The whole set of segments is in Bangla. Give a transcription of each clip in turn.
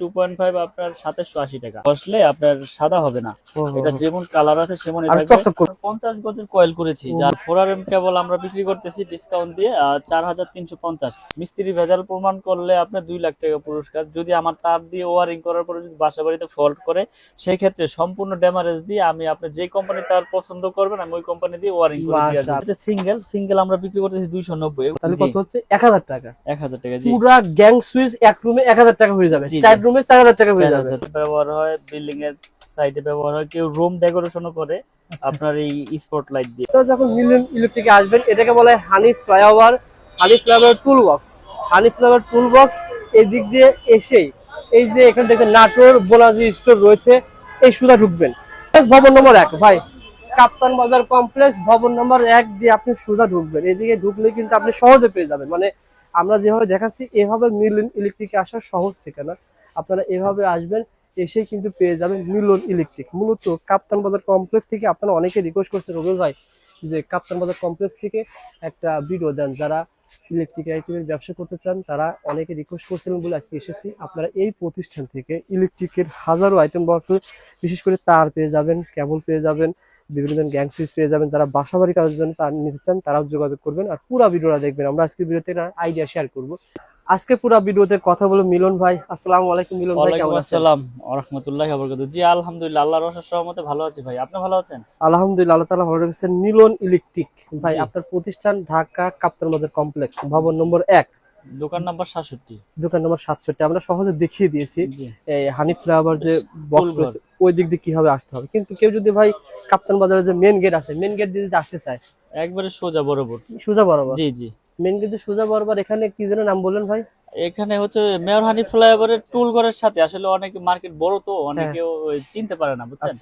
টু পয়েন্ট ফাইভ আপনার সাতাশশো আশি টাকা। বসলে আপনার সাদা হবে না। এটা যেমন কালার আছে সেমনই আর থাকবে। চকচক করবে। পঞ্চাশ গজের কয়েল করেছি যার ফোর কেবল আমরা বিক্রি করতেছি ডিসকাউন্ট দিয়ে চার হাজার তিনশো পঞ্চাশ। মিস্ত্রি ভেজাল প্রমাণ করলে আপনার দুই লাখ টাকা পুরস্কার। যদি আমার তার দিয়ে ওয়ারিং করার পরে যদি বাসা বাড়িতে ফল্ট করে সেই ক্ষেত্রে সম্পূর্ণ ড্যামারেজ দিয়ে আমি আপনার যে কোম্পানি তার পছন্দ করবেন আমি ওই কোম্পানি দিয়ে ওয়ারিং করে সিঙ্গেল সিঙ্গেল আমরা বিক্রি করতেছি দুইশো নব্বই। তাহলে কত হচ্ছে? এক হাজার টাকা। এক হাজার টাকা পুরা গ্যাং সুইচ এক রুমে এক হাজার টাকা হয়ে যাবে। চার রুমে চার হাজার টাকা চার যাবে। ব্যবহার হয় বিল্ডিং এর সাইডে ব্যবহার হয়। কেউ রুম ডেকোরেশনও করে আচ্ছা। আপনার এই স্পট লাইট দিয়ে। তো যখন মিলিয়ন ইলেকট্রিকে আসবেন এটাকে বলা হয় Hanif flyover Hanif flyover toll box Hanif flyover toll box এই দিক দিয়ে এসেই এই যে এখানে দেখবেন নাটোর বোনাজি স্টোর রয়েছে এই সুদা ঢুকবেন। ভবন নম্বর এক। ভাই কাপ্তান বাজার কমপ্লেক্স ভবন নম্বর এক দিয়ে আপনি সুদা ঢুকবেন। এদিকে ঢুকলে কিন্তু আপনি সহজে পেয়ে যাবেন। মানে আমরা যেভাবে দেখাচ্ছি এভাবে মিলিয়ন ইলেকট্রিকে আসার সহজ ঠিকানা। আপনারা এভাবে আসবেন, এসে কিন্তু পেয়ে যাবেন মিলন ইলেকট্রিক। মূলত কাপ্তান বাজার কমপ্লেক্স থেকে আপনারা অনেকে রিকোয়েস্ট করছেন রবিউল ভাই, যে কাপ্তান বাজার কমপ্লেক্স থেকে একটা ভিডিও দেন। যারা ইলেকট্রিক আইটেমের ব্যবসা করতে চান, তারা অনেকে রিকোয়েস্ট করছিলেন বলে আজকে এসেছি। আপনারা এই প্রতিষ্ঠান থেকে ইলেকট্রিকের হাজারো আইটেম বক্স বিশেষ করে তার পেয়ে যাবেন কেবল পেয়ে যাবেন, বিভিন্ন ধরনের গ্যাং সুইচ পেয়ে যাবেন। যারা বাসাবাড়ি কাজের জন্য তার নিতে চান, তারাও যোগাযোগ করবেন আর পুরো ভিডিওটা দেখবেন। আমরা আজকে ভিডিওতে আইডিয়া শেয়ার করব। আজকে পুরো ভিডিওতে কথা বলে মিলন ভাই। আসসালামু আলাইকুম মিলন ভাই কেমন আছেন? আসসালাম ওরহমতুল্লাহ বরকাত জি আলহামদুলিল্লাহ আল্লাহর ভালো আছি ভাই। আপনি ভালো আছেন? আলহামদুলিল্লাহ আল্লাহ তালা ভালো রেখেছেন। মিলন ইলেকট্রিক ভাই আপনার প্রতিষ্ঠান ঢাকা কাপ্তান বাজার কমপ্লেক্স ভবন নম্বর এক। দোকান নাম্বার সাতষট্টি। দোকান নম্বর সাতষট্টি। আমরা সহজে দেখিয়ে দিয়েছি এই হানি ফ্লাওয়ার যে বক্স রয়েছে ওই দিক দিয়ে কীভাবে আসতে হবে? কিন্তু কেউ যদি ভাই কাপ্তান বাজারে যে মেন গেট আছে মেন গেট দিয়ে যদি আসতে চায় একবারে সোজা বরাবর। সোজা বরাবর। জি জি। মেন দিয়ে সোজা বরাবর এখানে কি যেন নাম বললেন ভাই? এখানে হচ্ছে মেয়র হানি ফ্লাইওভারের টুল ঘরের সাথে আসলে অনেক মার্কেট বড় তো অনেকে চিনতে পারে না বুঝছেন?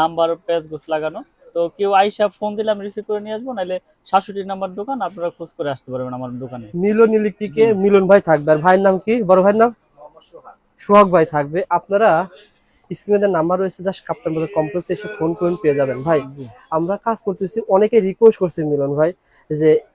নাম্বার পেজ গোছ লাগানো। তো কেউ আইসা ফোন দিলে আমি রিসিভ করে নিয়ে আসব নাহলে সাতষট্টি নাম্বার দোকান আপনারা খোঁজ করে আসতে পারবেন আমার দোকানে। মিলন ইলেকট্রিকে মিলন ভাই থাকবে। আর ভাইয়ের নাম কি? বড় ভাইয়ের নাম? সোহাগ ভাই থাকবে। আপনারা স্ক্রিনে নাম্বার রয়েছে জাস্ট কাপ্তান বাজার কমপ্লেক্সে এসে ফোন করুন পেয়ে যাবেন। ভাই আমরা কাজ করতেছি অনেকে রিকোয়েস্ট করছে মিলন ভাই যে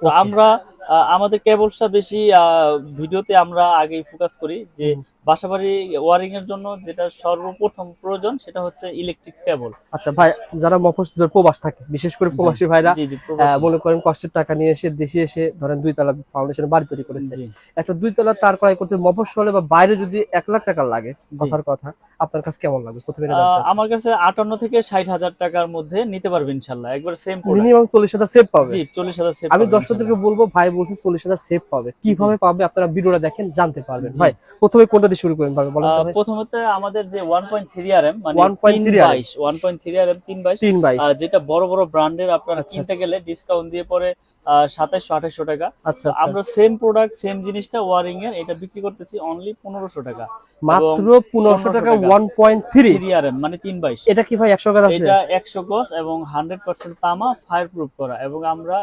তো. আমরা আমাদের কেবলসটা বেশি ভিডিওতে আমরা আগেই ফোকাস করি যে বাসাবাড়ি ওয়ারিং এর জন্য যেটা সর্বপ্রথম প্রয়োজন সেটা হচ্ছে ইলেকট্রিক কেবল আচ্ছা ভাই যারা মফস্বলের প্রবাস থাকে বিশেষ করে প্রবাসী ভাইরা। মনে করেন কষ্টের টাকা নিয়ে এসে দেশে এসে ধরেন দুই তলা ফাউন্ডেশন বাড়ি তৈরি করেছে। একটা দুই তলা তার ক্রয় করতে মফস্বলে বা বাইরে যদি এক লাখ টাকা লাগে কথার কথা আপনার কাছে কেমন লাগবে? প্রথমে আমার কাছে আটান্ন থেকে ষাট হাজার টাকার মধ্যে নিতে পারবে ইনশাল্লাহ একবার সেম মিনিমাম চল্লিশ হাজার সেভ পাবে? জি চল্লিশ হাজার আমি দর্শকদেরকে বলব ভাই বলছে চল্লিশ হাজার সেভ পাবে। কীভাবে পাবে আপনারা ভিডিওটা দেখেন জানতে পারবেন। ভাই প্রথমে কোনটা দিয়ে শুরু করেন ভাবে বলেন প্রথমত আমাদের যে one point three R M মানে 1.3 পয়েন্ট RM বাইশ one point three R M তিন বাইশ। তিন বাইশ। যেটা বড় বড় ব্র্যান্ডের আপনারা আচ্ছা, কিনতে আচ্ছা। গেলে ডিসকাউন্ট দিয়ে পরে সাতাশশো আঠাশশো টাকা। আচ্ছা আচ্ছা। আমরা সেম প্রোডাক্ট সেম জিনিসটা ওয়ারিং এর এটা বিক্রি করতেছি অনলি পনেরোশো টাকা। মাত্র পনেরোশো টাকা টাকা। One point three three R M মানে তিন বাইশ। এটা কি ভাই একশো কাজ এটা একশো গজ এবং হান্ড্রেড পার্সেন্ট তামা ফায়ার প্রুফ করা। এবং আমরা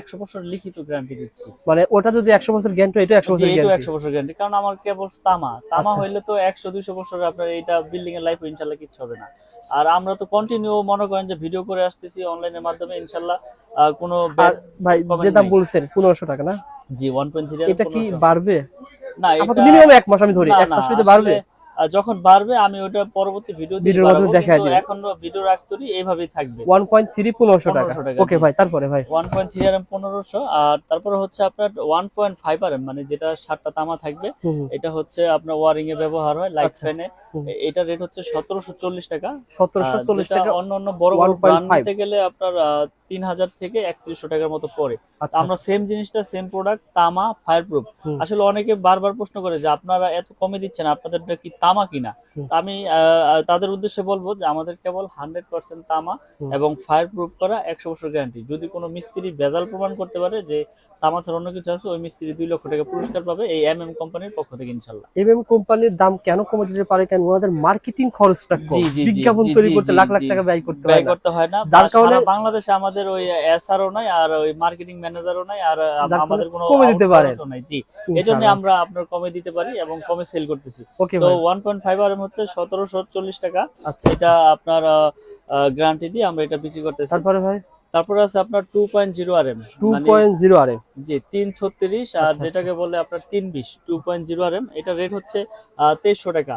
একশো বছর লিখিত গ্যারান্টি দিচ্ছি। মানে ওটা যদি একশো বছর গ্যারান্টি এটা একশো বছর গ্যারান্টি একশো বছর গ্যারান্টি কারণ আমার কেবল তামা। তামা আচ্ছা। হইলে তো একশো দুইশো বছর আপনার এটা বিল্ডিং এর লাইফ ইনশাল্লাহ কিচ্ছু হবে না। আর আমরা তো কন্টিনিউ মনে করেন যে ভিডিও করে আসতেছি অনলাইনের মাধ্যমে ইনশাল্লাহ কোনো ভাই যে দাম বলছেন পনেরোশো টাকা না? জি ওয়ান এটা কি বাড়বে? না মিনিমাম এক মাস আমি ধরি এক মাস যদি বাড়বে। আর যখন বাড়বে আমি ওটা পরবর্তী ভিডিও ভিডিওর মাধ্যমে দেখায় কিন্তু এখন ভিডিও রাখতে এইভাবেই থাকবে। ওয়ান পয়েন্ট থ্রি পনেরোশো টাকা। 1500 টাকা, ওকে ভাই তারপরে ভাই। One point three R M পনেরোশো আর তারপরে হচ্ছে আপনার ওয়ান পয়েন্ট ফাইভ আর মানে যেটা সাতটা তামা থাকবে। এটা হচ্ছে আপনার ওয়ারিং এ ব্যবহার হয় লাইট আচ্ছা। ফ্যানে। এটা রেট হচ্ছে সতেরোশো চল্লিশ টাকা। সতেরোশো চল্লিশ টাকা অন্য অন্য বড় বড় 1.5 ব্র্যান্ড নিতে গেলে আপনার তিন হাজার থেকে একত্রিশশো টাকার মতো পড়ে। আচ্ছা আমরা সেম জিনিসটা সেম প্রোডাক্ট তামা ফায়ার প্রুফ আসলে অনেকে বারবার প্রশ্ন করে যে আপনারা এত কমে দিচ্ছেন আপনাদেরটা কি তামা কিনা? আমি তাদের উদ্দেশ্যে বলব যে আমাদের কেবল হান্ড্রেড পার্সেন্ট তামা এবং ফায়ার প্রুফ করা একশো বছর গ্যারান্টি যদি কোনো মিস্ত্রি ভেজাল প্রমাণ করতে পারে যে তামা ছাড়া অন্য কিছু আছে ওই মিস্ত্রি দুই লক্ষ টাকা পুরস্কার পাবে এই এম এম কোম্পানির পক্ষ থেকে ইনশাল্লাহ এমএম কোম্পানির দাম কেন কমে দিতে পারে কেন? ওনাদের মার্কেটিং খরচটা কম। বিজ্ঞাপন তৈরি করতে লাখ লাখ টাকা ব্যয় করতে হয় করতে হয় না। যার কারণে- বাংলাদেশে আমাদের ওই এসআরও নাই আর ওই মার্কেটিং ম্যানেজারও নাই আর আমাদের কোনো কমে দিতে নাই জি এই আমরা আপনার কমে দিতে পারি এবং কমে সেল করতেছি। তো ভাই। ওয়ান পয়েন্ট ফাইভ আর হচ্ছে সতেরোশো চল্লিশ টাকা। আচ্ছা এটা আপনার গ্যারান্টি দিয়ে আমরা এটা বিক্রি করতেছি। তারপরে ভাই? তারপরে আছে আপনার two point zero R M two point zero R M জি তিন ছত্রিশ আর আচ্ছা, যেটাকে বলে আপনার তিন বিশ two point zero R M এটা রেট হচ্ছে তেইশশো টাকা।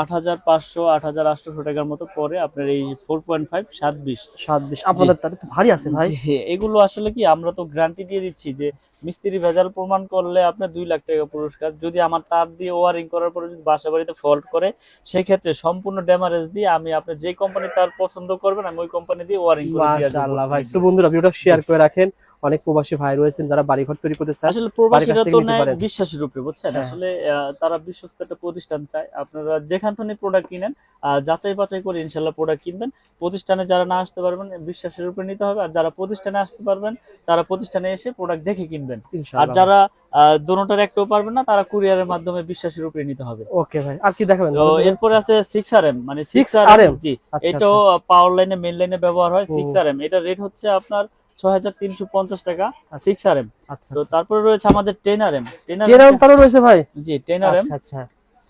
আট হাজার পাঁচশো আট হাজার আটশোশো টাকার মতো পরে আপনার এই ফোর পয়েন্ট ফাইভ সাত বিশ। সাত বিশ আপনাদের তাহলে তো ভারী আছে ভাই। এগুলো আসলে কি আমরা তো গ্যারান্টি দিয়ে দিচ্ছি যে মিস্ত্রি ভেজাল প্রমাণ করলে আপনার দুই লাখ টাকা পুরস্কার। যদি আমার তার দিয়ে ওয়ারিং করার পরে যদি বাসা বাড়িতে ফল্ট করে সেই সম্পূর্ণ ড্যামারেজ দিয়ে আমি আপনি যে কোম্পানি তার পছন্দ করবেন আমি ওই কোম্পানি দিয়ে ওয়ারিং করে ভাই। বন্ধুরা ভিডিওটা শেয়ার করে রাখেন। অনেক প্রবাসী ভাই রয়েছেন যারা বাড়িঘর তৈরি করতে চান আসলে প্রবাসীরা তো বিশ্বাসের উপরে বুঝছেন? হ্যাঁ। আসলে তারা বিশ্বস্ত একটা প্রতিষ্ঠান চায়। আপনারা যেখান থেকে প্রোডাক্ট কিনেন যাচাই বাছাই করে ইনশাল্লাহ প্রোডাক্ট কিনবেন। প্রতিষ্ঠানে যারা না আসতে পারবেন বিশ্বাসের উপরে নিতে হবে। আর যারা প্রতিষ্ঠানে আসতে পারবেন তারা প্রতিষ্ঠানে এসে প্রোডাক্ট দেখে কিনবেন। আর যারা দোনোটার একটাও পারবেন না তারা কুরিয়ারের মাধ্যমে বিশ্বাসের উপরে নিতে হবে। ওকে ভাই আর কি দেখাবেন? তো এরপরে আছে সিক্স আর এম মানে 6 সিক্স আর RM? জি। আচ্ছা, এটাও পাওয়ার লাইনে মেন লাইনে ব্যবহার হয়। সিক্স আর এম এটা রেট হচ্ছে আপনার ছয় হাজার তিনশো পঞ্চাশ টাকা আচ্ছা। সিক্স আর এম আচ্ছা তো তারপরে রয়েছে আমাদের টেন আর এম টেন জেরাম তারও রয়েছে ভাই? জি টেন আর এম আচ্ছা আচ্ছা।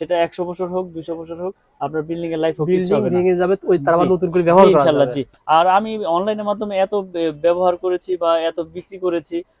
সেটা একশো বছর হোক দুইশো বছর হোক আপনার বিল্ডিং এর লাইফ হোক ভেঙে যাবে ওই তারা নতুন করে ব্যবহার ইনশাল্লাহ জি। আর আমি অনলাইনের মাধ্যমে এত ব্যবহার করেছি বা এত বিক্রি করেছি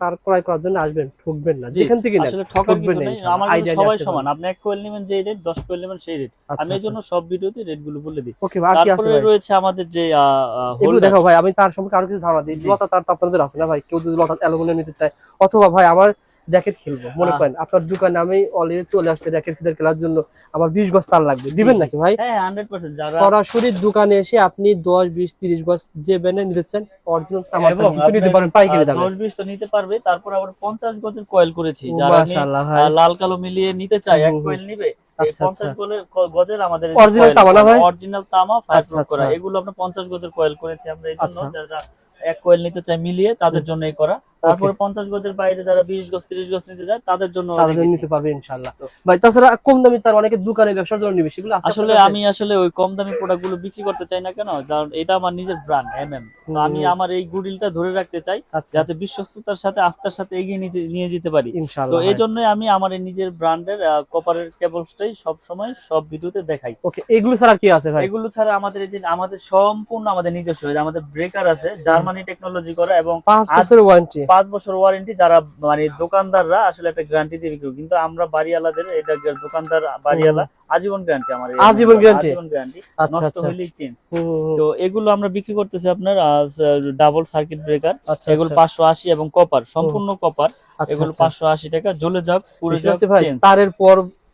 তার ক্রয় করার জন্য আসবেন ঠকবেন না যেখান থেকে ঠকবেন না আমার সবাই সমান আপনি এক কোয়েল নেবেন যে রেট কোয়েল নেবেন সেই রেট আচ্ছা, আমি আচ্ছা। জন্য সব ভিডিওতে রেটগুলো বলে দিই। ওকে আর কি আছে ভাই? রয়েছে আমাদের যে এগুলো দেখো ভাই আমি তার সম্পর্কে আরও কিছু ধারণা দিই। লতা তার তো আপনাদের আছে না ভাই? কেউ যদি লতা অ্যালুমিনিয়াম নিতে চায় অথবা ভাই আমার র্যাকেট খেলব মনে করেন আপনার দোকানে আমি অলরেডি চলে আসছে র্যাকেট ফিদার খেলার জন্য আমার বিশ গজ তার লাগবে। দিবেন নাকি ভাই? হ্যাঁ যারা সরাসরি দোকানে এসে আপনি দশ বিশ তিরিশ গজ যে ব্যান্ডে নিতে চান অরিজিনাল নিতে পারেন পাইকারি দামে। তো নিতে পারবে তারপর আবার পঞ্চাশ গজের কয়েল করেছি যারা লাল কালো মিলিয়ে নিতে চাই এক। কয়েল নিবে আচ্ছা, পঞ্চাশ আচ্ছা। গজের আমাদের Original তামা ভাই? অরিজিনাল তামা ফায়ার আচ্ছা, করা। এগুলো আমরা পঞ্চাশ গজের কয়েল করেছি আমরা এই জন্য। যারা এক কয়েল নিতে চাই মিলিয়ে তাদের জন্য এই করা। তারপরে পঞ্চাশ গজের বাইরে যারা বিশ গজ তিরিশ গজ নিতে চায় তাদের জন্য তাদের নিতে পারবে ইনশাআল্লাহ। ভাই তাছাড়া কম দামি তার অনেকে দোকানে ব্যবসার জন্য নিবে সেগুলো আসলে আমি আসলে ওই কম দামি প্রোডাক্টগুলো বিক্রি করতে চাই না কেন? কারণ এটা আমার নিজের ব্র্যান্ড এম এম আমি আমার এই গুডিলটা ধরে রাখতে চাই আচ্ছা। যাতে বিশ্বস্ততার সাথে আস্থার সাথে এগিয়ে নিয়ে যেতে পারি। তো এই জন্যই আমি আমার এই নিজের ব্র্যান্ডের কপারের কেবলসটাই সব সময় সব ভিডিওতে দেখাই। ওকে এগুলো ছাড়া কি আছে ভাই? এগুলো ছাড়া আমাদের এই যে আমাদের সম্পূর্ণ আমাদের নিজস্ব আমাদের ব্রেকার আছে জার্মানি টেকনোলজি করা এবং পাঁচ বছরের ওয়ারেন্টি পাঁচ বছর ওয়ারেন্টি যারা মানে দোকানদাররা আসলে একটা গ্যারান্টি দিয়ে বিক্রি কিন্তু আমরা বাড়িওয়ালাদের এটা দোকানদার বাড়িওয়ালা আজীবন গ্যারান্টি আমার আজীবন guarantee? আজীবন গ্যারান্টি আচ্ছা নষ্ট আচ্ছা। হলেই চেঞ্জ হুম। তো এগুলো আমরা বিক্রি করতেছি আপনার ডাবল সার্কিট ব্রেকার আচ্ছা এগুলো আচ্ছা, পাঁচশো আশি এবং কপার সম্পূর্ণ কপার আচ্ছা, এগুলো আচ্ছা। পাঁচশো আশি টাকা জ্বলে যাক পুরো চেঞ্জ তারের পর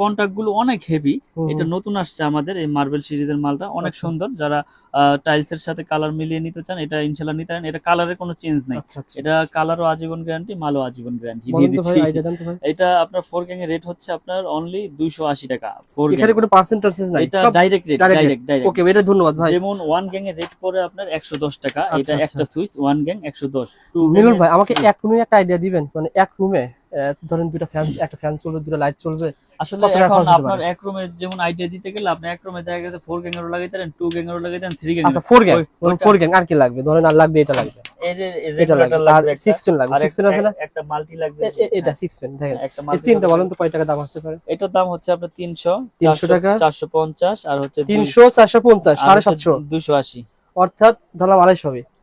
কন্টাক্টগুলো অনেক হেভি এটা নতুন আসছে আমাদের এই মার্বেল সিরিজের মালটা। অনেক আচ্ছা। সুন্দর। যারা টাইলস এর সাথে কালার মিলিয়ে নিতে চান এটা ইনশাল্লাহ নিতে পারেন। এটা কালারের কোনো চেঞ্জ নাই। আচ্ছা আচ্ছা। এটা কালারও আজীবন গ্যারান্টি মালও আজীবন গ্যারান্টি দিয়ে দিচ্ছি। এটা আপনার ফোর গ্যাং এর রেট হচ্ছে আপনার অনলি দুইশো আশি টাকা। ফোর গ্যাং এখানে কোনো পার্সেন্টেজ নাই। এটা direct rate direct direct okay এটা ধন্যবাদ ভাই। যেমন ওয়ান গ্যাং এর রেট পড়ে আপনার একশো দশ টাকা। এটা। একটা সুইচ ওয়ান গ্যাং একশো দশ। মিলন ভাই আমাকে এক রুমে একটা আইডিয়া দিবেন। মানে এক রুমে ধরেন দুটো ফ্যান একটা ফ্যান চলবে দুটো লাইট চলবে আসলে এখন আপনার? এক রুমে যেমন আইডিয়া দিতে গেলে আপনি এক রুমে দেখা গেছে ফোর গ্যাং এরও লাগাইতে পারেন টু গ্যাং এরও লাগাইতে পারেন থ্রি গ্যাং আচ্ছা ফোর গ্যাং ওই- ওইটা- ফোর গ্যাং আর কি লাগবে? ধরেন আর লাগবে এটা লাগবে। এই যে এটা লাগবে আর লাগবে। পেন পেন আছে না? একটা- মাল্টি লাগবে এটা পেন দেখেন। হ্যাঁ, এই তিনটা। বলেন তো কয় টাকা দাম আসতে পারে? এটার দাম হচ্ছে আপনার তিনশো 300 টাকা? চারশো পঞ্চাশ আর হচ্ছে তিনশো চারশো পঞ্চাশ সাড়ে সাতশো। দুশো আশি। অর্থাৎ ধরলাম আড়াইশো হবে।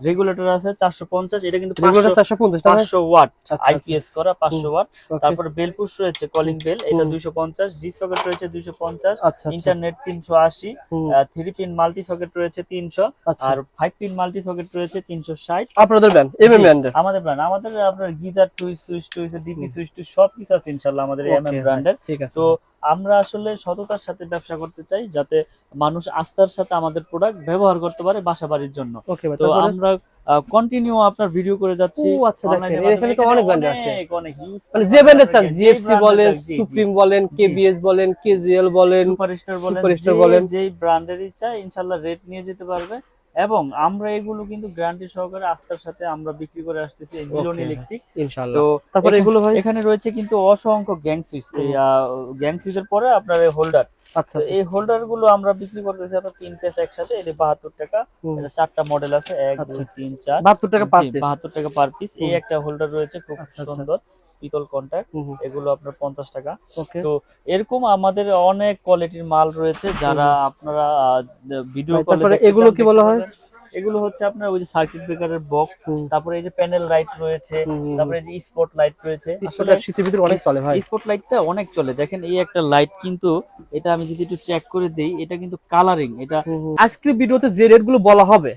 রেগুলেটর আছে চারশো পঞ্চাশ এটা কিন্তু রেগুলার চারশো পঞ্চাশ টাকা পাঁচশো ওয়াট আচ্ছা, আচ্ছা। আইপিএস করা পাঁচশো ওয়াট। Okay, তারপরে বেল পুশ রয়েছে কলিং বেল এটা হুম। দুইশো পঞ্চাশ ডি সকেট রয়েছে দুইশো পঞ্চাশ আচ্ছা আচ্ছা। ইন্টারনেট তিনশো আশি হুম, থ্রি পিন মাল্টি সকেট রয়েছে তিনশো আচ্ছা। আর ফাইভ পিন মাল্টি সকেট রয়েছে তিনশো ষাট। আপনাদের ব্যান্ড এম এম ব্যান্ডের আমাদের ব্র্যান্ড আমাদের আপনার গিটার টুইস সুইচ টুইস ডিপি সুইচ টুইস সব কিছু আছে ইনশাল্লাহ আমাদের এম এম ব্র্যান্ডের ঠিক আছে। তো আমরা আসলে সততার সাথে ব্যবসা করতে চাই যাতে মানুষ আস্থার সাথে আমাদের প্রোডাক্ট ব্যবহার করতে পারে বাসা বাড়ির জন্য তো আমরা কন্টিনিউ আপনার ভিডিও করে যাচ্ছি আচ্ছা, দেখেন, এখানে তো অনেক আছে। মানে যে ব্র্যান্ডের আছে। জিএফসি বলেন। সুপ্রিম বলেন কেবিএস বলেন কেজিএল বলেন সুপারস্টার বলেন সুপারস্টার বলেন। যেই ইনশাল্লাহ রেট নিয়ে যেতে পারবে এবং আমরা এগুলো কিন্তু গ্যারান্টি সহকারে আস্থার সাথে আমরা বিক্রি করে আসতেছি এই মিলন ইলেকট্রিক ইনশাআল্লাহ। তো তারপরে এগুলো ভাই? এখানে রয়েছে কিন্তু অসংখ্য গ্যাং সুইচ গ্যাং সুইচের পরে আপনার এই হোল্ডার আচ্ছা আচ্ছা। এই হোল্ডারগুলো আমরা বিক্রি করতেছি আপনার তিন পিস একসাথে এটা বাহাত্তর টাকা এটা চারটা মডেল আছে এক আচ্ছা। দুই তিন চার। বাহাত্তর টাকা পার পিস বাহাত্তর টাকা পার পিস এই একটা হোল্ডার রয়েছে খুব আচ্ছা, আচ্ছা। সুন্দর পিতল কন্ট্যাক্ট এগুলো আপনার পঞ্চাশ টাকা। ওকে। তো এরকম আমাদের অনেক কোয়ালিটির মাল রয়েছে যারা আপনারা ভিডিও এগুলো কি বলা হয়? এগুলো হচ্ছে আপনার ওই যে সার্কিট ব্রেকারের বক্স তারপরে এই যে প্যানেল লাইট রয়েছে তারপরে এই যে স্পট লাইট রয়েছে স্পটটা শীতের ভিতরে অনেক চলে ভাই। স্পট লাইটটা অনেক চলে। দেখেন এই একটা লাইট কিন্তু এটা আমি যদি একটু চেক করে দেই এটা কিন্তু কালারিং এটা আজকের ভিডিওতে যে রেটগুলো বলা হবে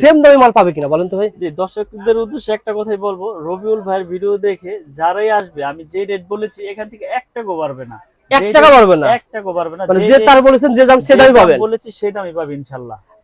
সেম দামে মাল পাবে কিনা বলেন তো ভাই? যে দর্শকদের উদ্দেশ্যে একটা কথাই বলব রবিউল ভাইয়ের ভিডিও দেখে যারাই আসবে আমি যে রেট বলেছি এখান থেকে এক টাকাও পারবে না। এক টাকা পারবে না। এক টাকাও পারবে না। মানে যে তার বলেছেন যে দাম সে দামই পাবেন। বলেছি সেটা আমি পাবো ইনশাল্লাহ।